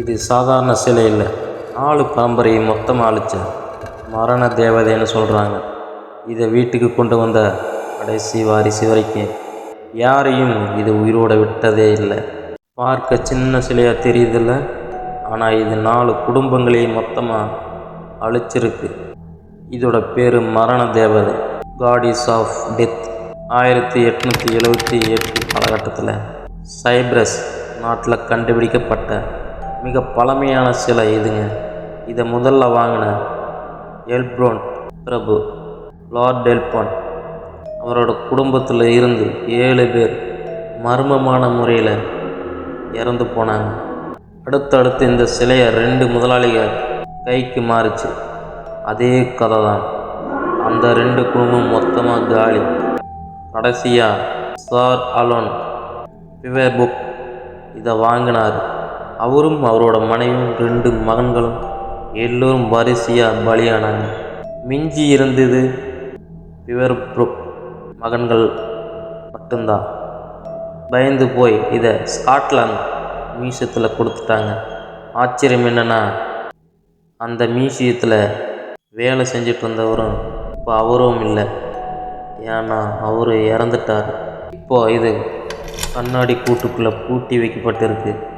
இது சாதாரண சிலை இல்லை. நாலு பரம்பரையை மொத்தமாக அழிச்ச மரண தேவதைன்னு சொல்கிறாங்க இதை வீட்டுக்கு கொண்டு வந்த கடைசி வாரிசு வரைக்கும் யாரையும் இது உயிரோட விட்டதே இல்லை. பார்க்க சின்ன சிலையாக தெரியுதில்ல? ஆனால் இது நாலு குடும்பங்களையும் மொத்தமாக அழிச்சிருக்கு. இதோட பேர் மரண தேவதை. காடிஸ் ஆஃப் டெத் ஆயிரத்தி எட்நூற்றி எழுபத்தி எட்டு காலகட்டத்தில் சைப்ரஸ் நாட்டில் கண்டுபிடிக்கப்பட்ட மிக பழமையான சிலை இதுங்க. இதை முதல்ல வாங்கின எல்ப்ரோன் பிரபு லார்ட் டெல்பான். அவரோட குடும்பத்தில் இருந்து ஏழு பேர் மர்மமான முறையில் இறந்து போனாங்க. அடுத்தடுத்து இந்த சிலையை ரெண்டு முதலாளிகள் கைக்கு மாறுச்சு. அதே கதை தான் அந்த ரெண்டு குடும்பம் மொத்தமாக காலி. கடைசியாக சார் அலோன் பிவர் புக் இதை வாங்கினார். அவரும் அவரோட மனைவியும் ரெண்டு மகன்களும் எல்லோரும் வரிசையாக பலியானாங்க. மிஞ்சி இருந்தது பிவர் மகன்கள் மட்டும்தான். பயந்து போய் இதை ஸ்காட்லாந்து மியூசியத்தில் கொடுத்துட்டாங்க. ஆச்சரியம் என்னென்னா அந்த மியூசியத்தில் வேலை செஞ்சுட்டு இருந்தவரும் இப்போ அவரும் இல்லை. ஏன்னா அவர் இறந்துட்டார். இப்போ இது கண்ணாடி கூட்டுக்குள்ளே பூட்டி வைக்கப்பட்டிருக்கு.